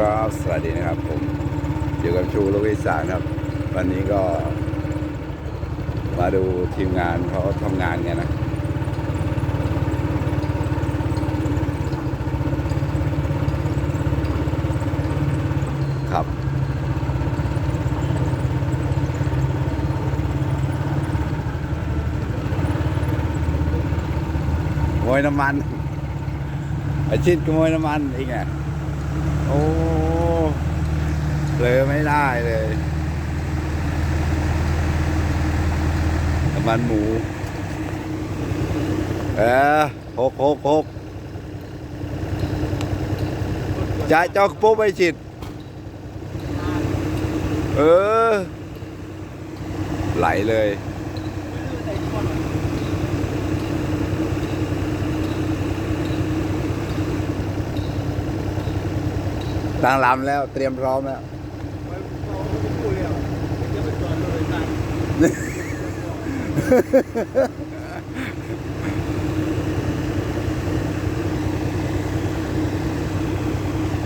ครับ สวัสดีนะครับผมอยู่กับชูโลวิสานครับ วันนี้ก็ มาดูทีมงานเขาทำงานกันนะครับขโมยน้ำมันอาชิดขโมยน้ำมันอีกไง โอ้เลอไม่ได้เลยน้ำมันหมู เออหกหกหกจ่ายเจ้าปุ๊บไปชิดเออ ไหลเลย ตั้งลำแล้วเตรียมพร้อมแล้ว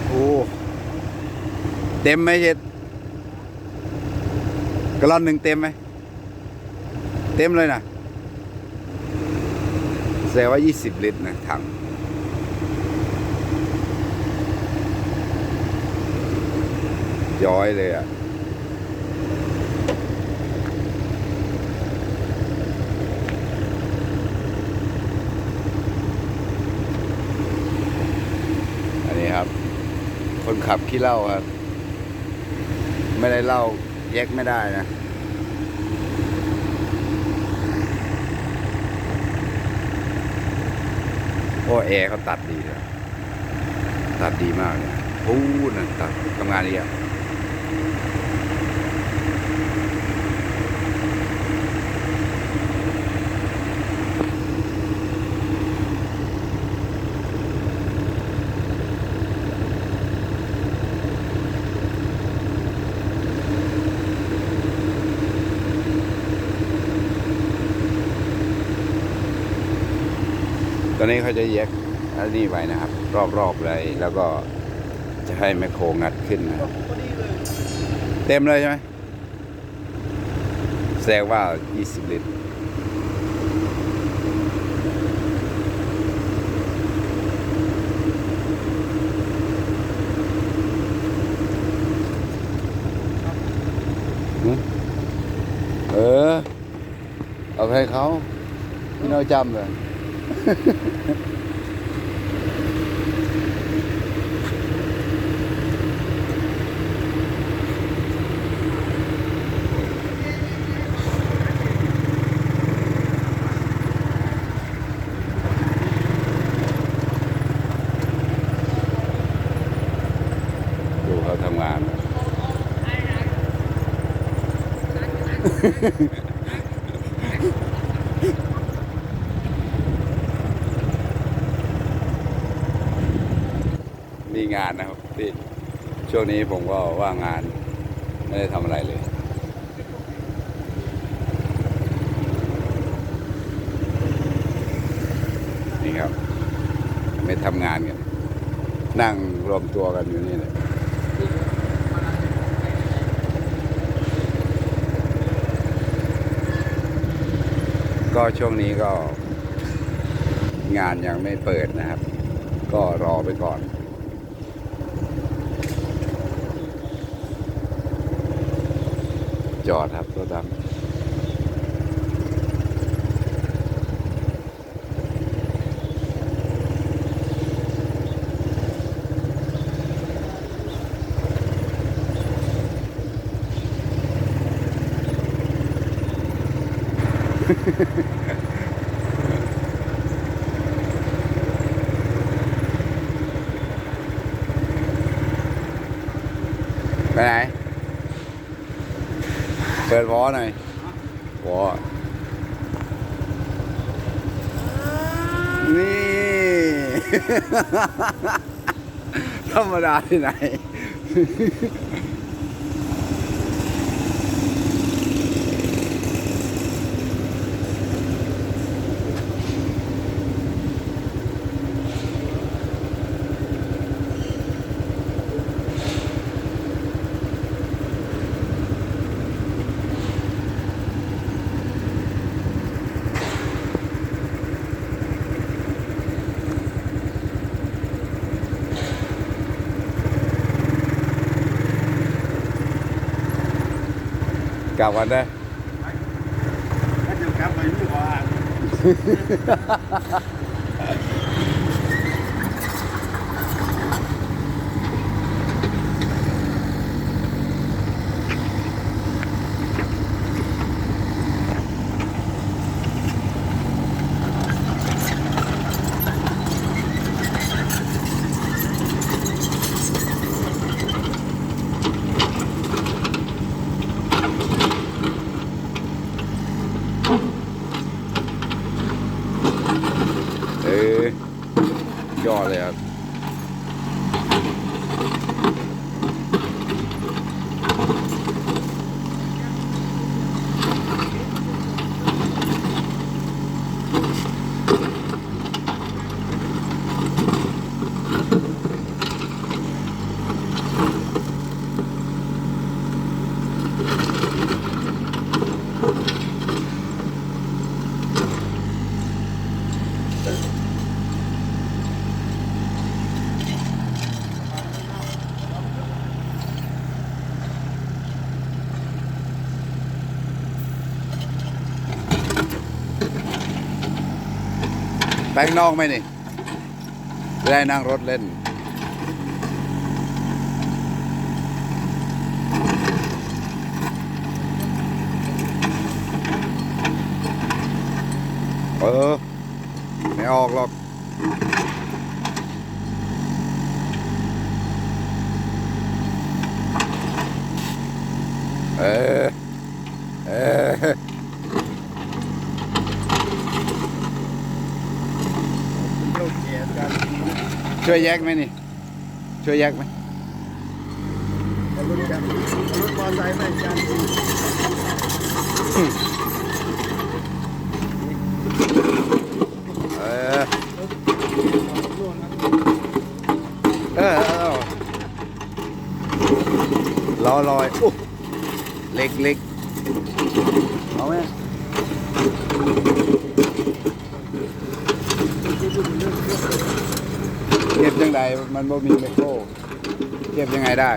โอ้เต็มไหมเช็ดกระลอนหนึ่งเต็มไหม เต็มเลยนะแสดงว่า 20 ลิตรนะถัง ย้อยเลยอะอันนี้ครับ คนขับขี้เล้าครับ ไม่ได้เล้าแยกไม่ได้นะโอ้แอร์เขาตัดดีเลยตัดดีมากเลยพูดนะตัดทำงานดีอะ ตอนนี้เขาจะแยกอันนี้ไว้นะครับ รอบๆเลยแล้วก็จะให้แมคโครงัดขึ้นนะครับเต็มเลยใช่ไหม แสดงว่า 20 ลิตร เออ เอาให้เขา พี่น้อยจำเลย ดูเขาทำงานนะ มีงานนะครับพี่ช่วงนี้ผมก็ว่างงาน ไม่ได้ทำอะไรเลย นี่ครับ ไม่ทำงานกัน นั่งรวมตัวกันอยู่นี่เลย ก็ช่วงนี้ก็ งานยังไม่เปิดนะครับ ก็รอไปก่อน จอดครับรถดำ ไปไหน เปิดวอหน่อยวอนี่ ธรรมดาที่ไหน ลับกันได้ถ้าจะกลับไปไม่ว่า เออยอดเลยครับ ไปข้างนอกไหมนี่ได้นั่งรถเล่น เออ ไม่ออกหรอกเอออ โลกแก่กัน ช่วยแยกไหมนี่ ช่วยแยกไหมแต่รถกันรถมอเตอร์ไซค์ไม่กันเออเออเออล้อลอยอุ๊ยเล็กเล็กเอาไหม ใดมันบ่มีไมโครเก็บยังไงได้